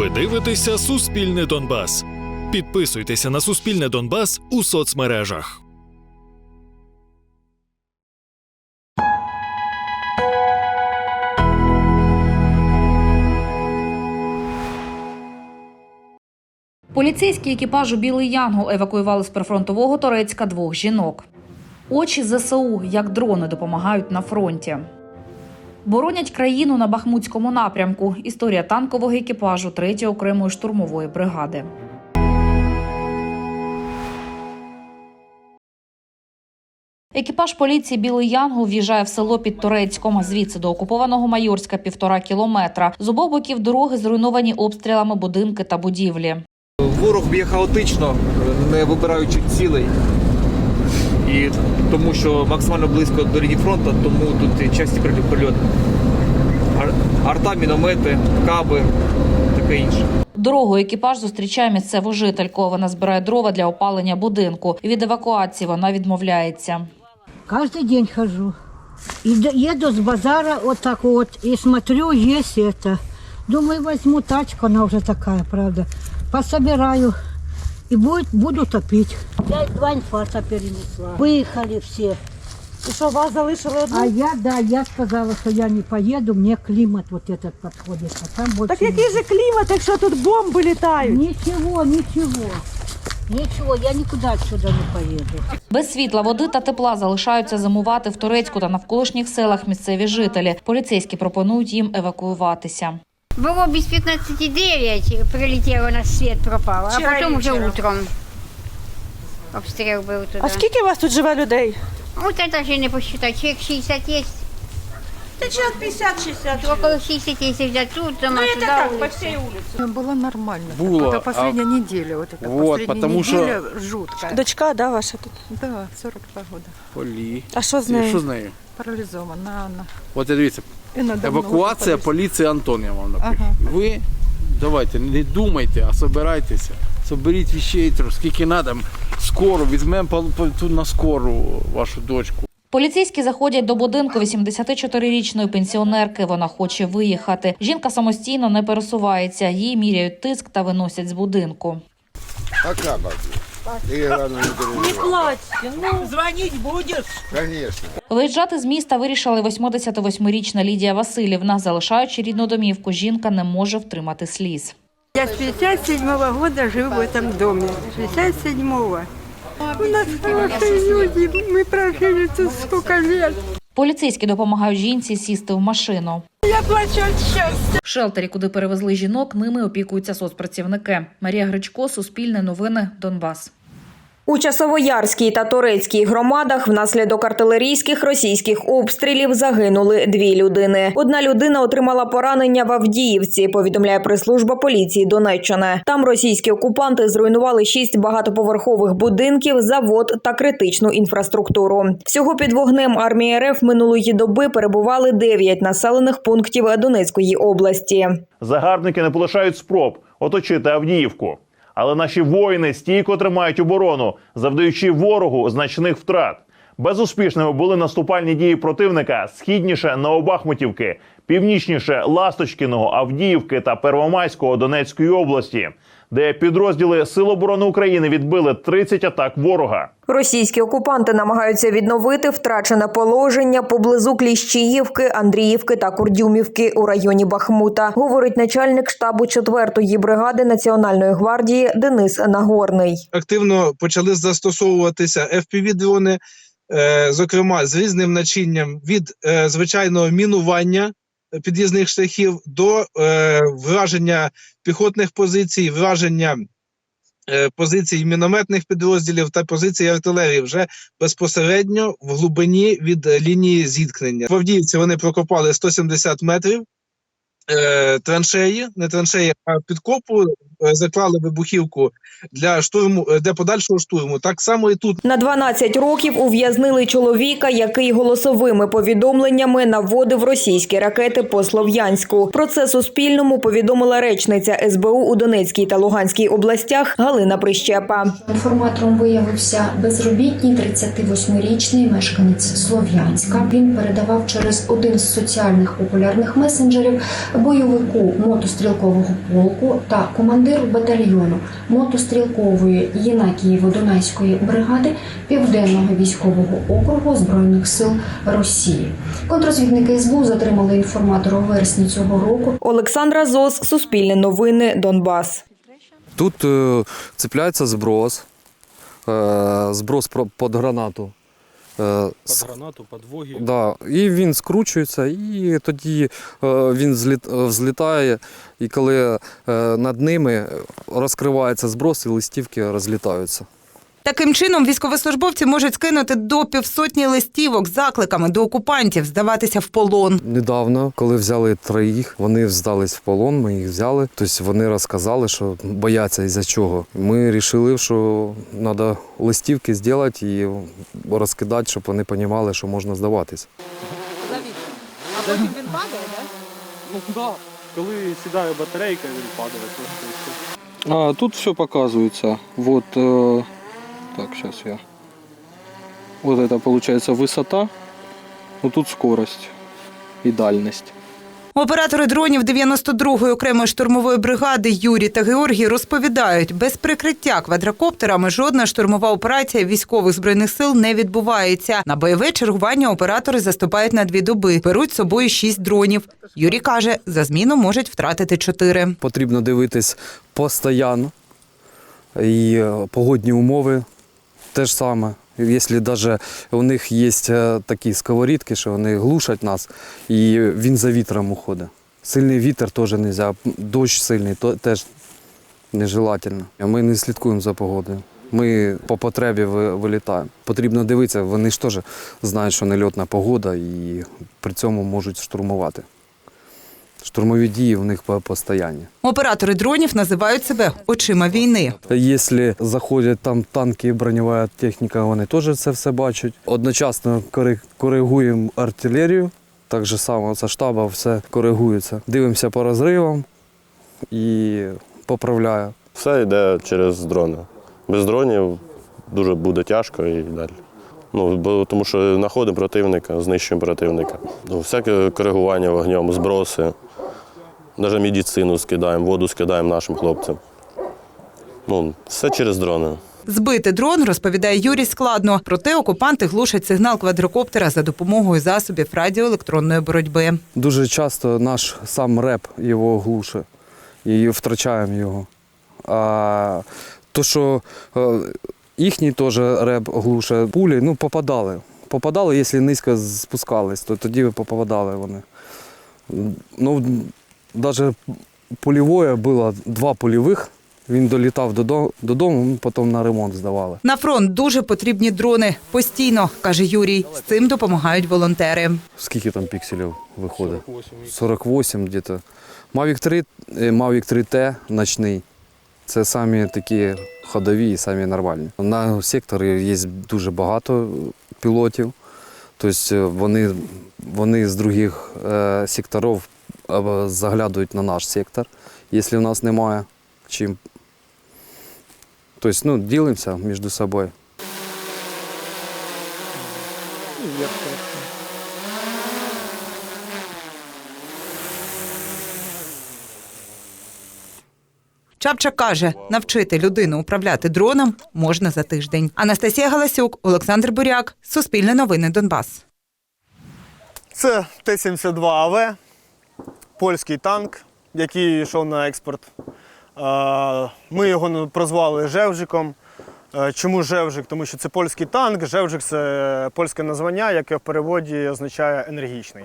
Ви дивитеся Суспільне Донбас. Підписуйтеся на Суспільне Донбас у соцмережах. Поліцейські екіпажу Білий Янгол евакуювали з прифронтового Торецька двох жінок. Очі ЗСУ, як дрони допомагають на фронті. Боронять країну на Бахмутському напрямку. Історія танкового екіпажу 3-ї окремої штурмової бригади. Екіпаж поліції Білий Янгол в'їжджає в село під Торецьком. Звідси до окупованого Майорська півтора кілометра. З обох боків дороги зруйновані обстрілами будинки та будівлі. Ворог б'є хаотично, не вибираючи цілей. І тому що максимально близько до лінії фронту, тому тут і часті прильоти. Арта, міномети, каби, таке інше. Дорогою екіпаж зустрічає місцеву жительку. Вона збирає дрова для опалення будинку. Від евакуації вона відмовляється. Каждый день хожу. И д- еду с базара вот так вот и смотрю, есть это. Думаю, возьму тачку, она уже такая, правда. Пособираю и будет, буду топить. Я два инфаркта перенесла. Выехали все. І що, вас залишили одну? А я, да, я сказала, что я не поеду, мне климат вот этот подходит. А там больше Так який же клімат, якщо тут бомби літають? Ничего, ничего. Ничего, я никуда отсюда не поеду. Без світла, води та тепла залишаються зимувати в Турецьку та навколишніх селах місцеві жителі. Поліцейські пропонують їм евакуюватися. Было без 15,9 прилетело на свет пропало, а Вчера потом уже вечером. утром обстрел был туда. А скільки у вас тут живе людей? Вот это же не посчитать, человек 60 есть, Та чоловік 50-60. около 60 если взять тут, дома, Ну, это туда, так, по улица. всей улице. Было нормально. Было, Это последняя а- неделя. Вот это Вот, последняя потому что- неделя жуткая. Дочка, да, ваша тут? Да, 42 года. Полі. А що з Що нею? з нею? Парализована она. От дивіться, И надо евакуація поліції Антон, я вам напишу. Ага. Ви давайте, не думайте, а собирайтеся. Соберіть вещей трошки, скільки треба. Скоро, візьмемо на скору вашу дочку. Поліцейські заходять до будинку 84-річної пенсіонерки. Вона хоче виїхати. Жінка самостійно не пересувається. Їй міряють тиск та виносять з будинку. А как это? Ты рано не переживай. Плачьте, ну. Звонить будеш? Конечно. Виїжджати з міста вирішили 88-річна Лідія Васильівна. Залишаючи рідну домівку, жінка не може втримати сліз. Я с 57 года живу в этом доме. 67-го. У нас хорошие люди, мы прожили тут сколько лет. Поліцейські допомагають жінці сісти в машину. Я плачу счастья. В шелтері, куди перевезли жінок, ними опікуються соцпрацівники. Марія Гречко, Суспільне новини, Донбас. У Часовоярській та Торецькій громадах внаслідок артилерійських російських обстрілів загинули дві людини. Одна людина отримала поранення в Авдіївці. Повідомляє прес-служба поліції Донеччини. Там російські окупанти зруйнували шість багатоповерхових будинків, завод та критичну інфраструктуру. Всього під вогнем армії РФ минулої доби перебували дев'ять населених пунктів Донецької області. Загарбники не полишають спроб оточити Авдіївку. Але наші воїни стійко тримають оборону, завдаючи ворогу значних втрат. Безуспішними були наступальні дії противника східніше Новобахмутівки, північніше Ласточкіного, Авдіївки та Первомайського Донецької області, де підрозділи Сил оборони України відбили 30 атак ворога. Російські окупанти намагаються відновити втрачене положення поблизу Кліщіївки, Андріївки та Курдюмівки у районі Бахмута, говорить начальник штабу 4-ї бригади Національної гвардії Денис Нагорний. активно почали застосовуватися FPV-дрони, е, зокрема з різним начинням від е, звичайного мінування під'їзних шляхів до е, враження піхотних позицій, враження е, позицій мінометних підрозділів та позицій артилерії вже безпосередньо в глибині від е, лінії зіткнення. В Авдіївці вони прокопали 170 метрів е, траншеї, не траншеї, а підкопу е, заклали вибухівку для штурму е, для подальшого штурму. Так само і тут На 12 років ув'язнили чоловіка, який голосовими повідомленнями наводив російські ракети по Слов'янську. Про це Суспільному повідомила речниця СБУ у Донецькій та Луганській областях Галина Прищепа. Інформатором виявився безробітний 38-річний мешканець Слов'янська. Він передавав через один з соціальних популярних месенджерів бойовику мотострілкового полку та командиру батальйону мотострілкової Єнакієво-Дунайської бригади Південного військового округу Збройних сил Росії. Контрозвідники СБУ затримали інформатора у вересні цього року. Олександра Зос, Суспільне новини, Донбас. Тут е, цепляється зброс, е, зброс про- під гранату. Е, с- гранату, подвоги. да, і він скручується, і тоді е, він е, взлітає, і коли над ними розкривається зброс, і листівки розлітаються. Таким чином, військовослужбовці можуть скинути до півсотні листівок з закликами до окупантів здаватися в полон. Недавно, коли взяли троїх, вони здались в полон, ми їх взяли. Тобто вони розказали, що бояться із-за чого. Ми вирішили, що треба листівки зробити і розкидати, щоб вони розуміли, що можна здаватися. А потім він падає, так? Ну да. Коли сідає батарейка, він падає просто. А, тут все показується. Вот, э, так, сейчас я. Вот это получается высота, вот тут скорость и дальность. Оператори дронів 92-ї окремої штурмової бригади Юрій та Георгій розповідають, без прикриття квадрокоптерами жодна штурмова операція військових збройних сил не відбувається. На бойове чергування оператори заступають на дві доби. Беруть з собою шість дронів. Юрій каже, за зміну можуть втратити чотири. Потрібно дивитись постійно. І е, погодні умови теж саме. Якщо навіть у них є е, такі сковорідки, що вони глушать нас, і він за вітром уходить. Сильний вітер теж не можна, дощ сильний то теж нежелательно. Ми не слідкуємо за погодою. Ми по потребі вилітаємо. Потрібно дивитися, вони ж теж знають, що нельотна погода і при цьому можуть штурмувати. Штурмові дії в них по- постійні. Оператори дронів називають себе очима війни. Якщо заходять там танки і броньова техніка, вони теж це все бачать. Одночасно коригуємо артилерію, так же само це штаба все коригується. Дивимося по розривам і поправляю. Все йде через дрони. Без дронів дуже буде тяжко і далі. Ну, бо, тому що знаходимо противника, знищуємо противника. Ну, всяке коригування вогнем, зброси, навіть медицину скидаємо, воду скидаємо нашим хлопцям. Ну, все через дрони. Збити дрон, розповідає Юрій, складно. Проте окупанти глушать сигнал квадрокоптера за допомогою засобів радіоелектронної боротьби. Дуже часто наш сам реп його глуше і втрачаємо його. А то, що е, їхній теж реп глуше, пулі ну, попадали. Попадали, якщо низько спускались, то тоді попадали вони. Ну, навіть польове було два польових. Він долітав додому, ми потім на ремонт здавали. На фронт дуже потрібні дрони. Постійно, каже Юрій. З цим допомагають волонтери. Скільки там пікселів виходить? 48 где-то. Mavic 3, е, Mavic 3T ночний. Це самі такі ходові і самі нормальні. На секторі є дуже багато пілотів. Тобто вони, вони з других е, секторів е, заглядують на наш сектор, якщо в нас немає чим. Тобто, ну, ділимося між собою. Чапча каже, навчити людину управляти дроном можна за тиждень. Анастасія Галасюк, Олександр Буряк, Суспільне новини Донбас. Це Т-72АВ, польський танк, який йшов на експорт. Ми його прозвали Жевжиком. Е, Чому Жевжик? Тому що це польський танк. Жевжик це польське названня, яке в переводі означає енергічний.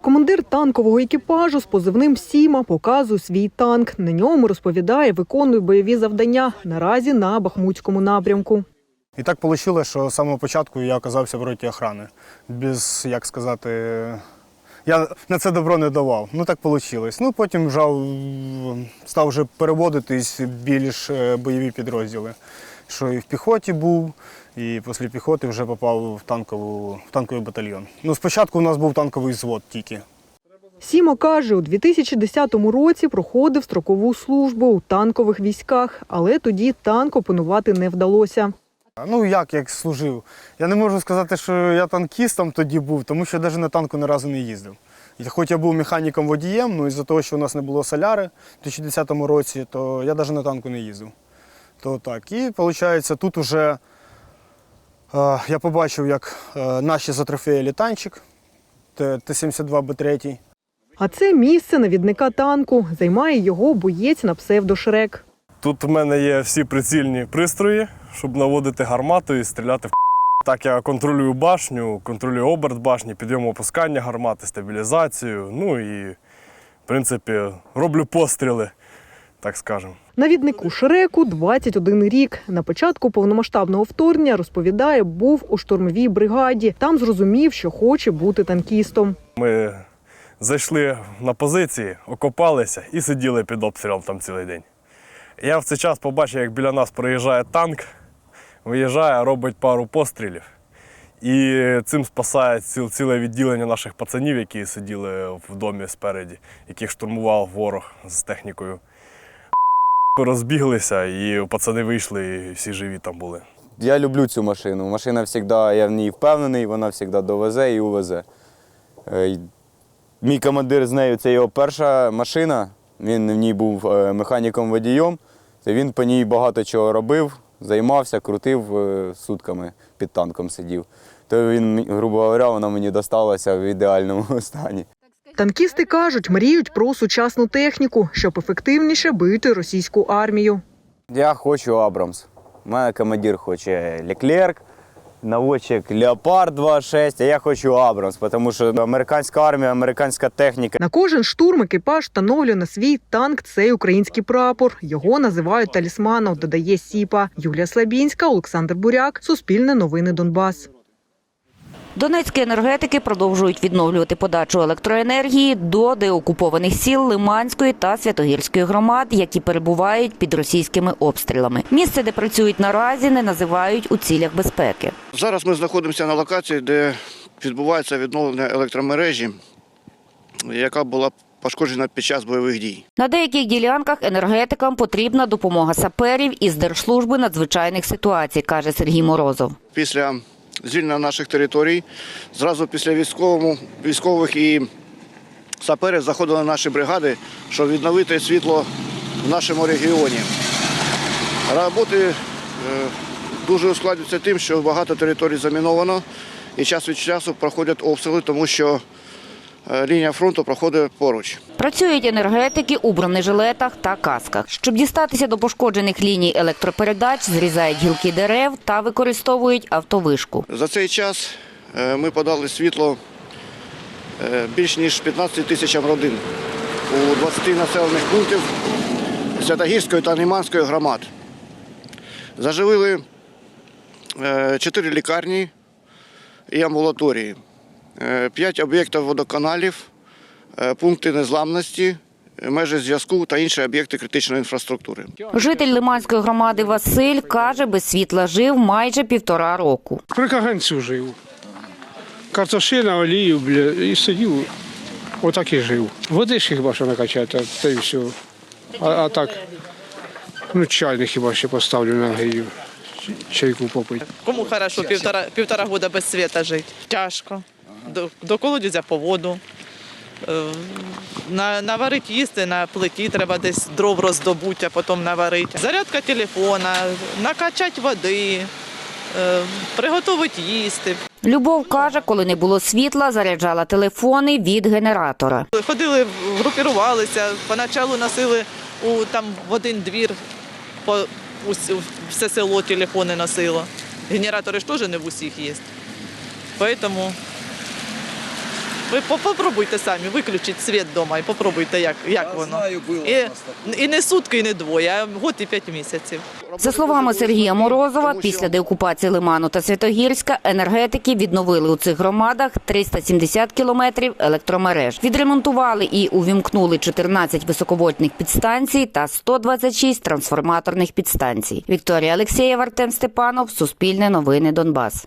Командир танкового екіпажу з позивним Сіма показує свій танк. На ньому розповідає, виконує бойові завдання наразі на Бахмутському напрямку. І так вийшло, що з самого початку я оказався в роті охорони. Без, як сказати, Я на це добро не давав. Ну так вийшло. Ну потім вже став вже переводитись більш е, бойові підрозділи. Що і в піхоті був, і після піхоти вже попав в, танкову, в танковий батальйон. Ну, спочатку у нас був танковий взвод тільки. Сіма каже, у 2010 році проходив строкову службу у танкових військах, але тоді танк опанувати не вдалося. Ну як, як служив? Я не можу сказати, що я танкістом тоді був, тому що навіть на танку ні разу не їздив. Хоч я був механіком водієм, ну із-за того, що у нас не було соляри в 2010 році, то я навіть на танку не їздив. То так. І виходить, тут уже е, я побачив, як е, наші затрофеїли танчик Т- Т-72Б3. А це місце навідника танку. Займає його боєць на псевдо Шрек. Тут в мене є всі прицільні пристрої, щоб наводити гармату і стріляти в так я контролюю башню, контролюю оберт башні, підйом опускання гармати, стабілізацію. Ну і, в принципі, роблю постріли, так скажемо. Навіднику Шреку 21 рік. На початку повномасштабного вторгнення розповідає, був у штурмовій бригаді. Там зрозумів, що хоче бути танкістом. Ми зайшли на позиції, окопалися і сиділи під обстрілом там цілий день. Я в цей час побачив, як біля нас проїжджає танк, виїжджає, робить пару пострілів. І цим спасає ціл- ціле відділення наших пацанів, які сиділи в домі спереді, яких штурмував ворог з технікою. Розбіглися, і пацани вийшли, і всі живі там були. Я люблю цю машину. Машина завжди, я в ній впевнений, вона завжди довезе і увезе. Е, Мій командир з нею це його перша машина. Він в ній був е, механіком-водієм. Він по ній багато чого робив, займався, крутив е, сутками під танком сидів. То він, грубо говоря, вона мені досталася в ідеальному стані. Танкісти кажуть, мріють про сучасну техніку, щоб ефективніше бити російську армію. Я хочу Абрамс. У мене командир хоче Леклерк, наводчик Леопард 2.6, а я хочу Абрамс, тому що американська армія, американська техніка. На кожен штурм екіпаж встановлює на свій танк цей український прапор. Його називають талісманом, додає Сіпа. Юлія Слабінська, Олександр Буряк, Суспільне новини Донбас. Донецькі енергетики продовжують відновлювати подачу електроенергії до деокупованих сіл Лиманської та Святогірської громад, які перебувають під російськими обстрілами. Місце, де працюють наразі, не називають у цілях безпеки. Зараз ми знаходимося на локації, де відбувається відновлення електромережі, яка була пошкоджена під час бойових дій. На деяких ділянках енергетикам потрібна допомога саперів із держслужби надзвичайних ситуацій, каже Сергій Морозов. Після звільнення наших територій, зразу після військових і саперів заходили наші бригади, щоб відновити світло в нашому регіоні. Роботи е, дуже ускладнюються тим, що багато територій заміновано і час від часу проходять обстріли, тому що лінія фронту проходить поруч. Працюють енергетики у бронежилетах та касках. Щоб дістатися до пошкоджених ліній електропередач, зрізають гілки дерев та використовують автовишку. За цей час е, ми подали світло е, більш ніж 15 тисячам родин у 20 населених пунктів Святогірської та Німанської громад. Заживили 4 лікарні і амбулаторії, 5 об'єктів водоканалів, е, пункти незламності, межі зв'язку та інші об'єкти критичної інфраструктури. Житель Лиманської громади Василь каже, без світла жив майже півтора року. При каганцю жив. Картошина, олію, бля, і сидів, отак і жив. Води ж хіба що накачати, та й все. А, а так, ну чайник хіба ще поставлю на грію. Чайку попити. Кому хорошо півтора, півтора года без світа жити? Тяжко. До, до колодязя по воду. Е, На, наварити їсти на плиті, треба десь дров роздобути, а потім наварити. Зарядка телефона, накачати води, е, приготувати їсти. Любов каже, коли не було світла, заряджала телефони від генератора. Ходили, групірувалися, поначалу носили у, там, в один двір, по, ус- все село телефони носило. Генератори ж теж не в усіх є. Тому Ви попробуйте самі, виключіть світ вдома і попробуйте, як, як воно. і, і не сутки, і не двоє, а год і п'ять місяців. За словами Сергія Морозова, після деокупації Лиману та Святогірська енергетики відновили у цих громадах 370 кілометрів електромереж. Відремонтували і увімкнули 14 високовольтних підстанцій та 126 трансформаторних підстанцій. Вікторія Алексєєва, Артем Степанов, Суспільне новини Донбас.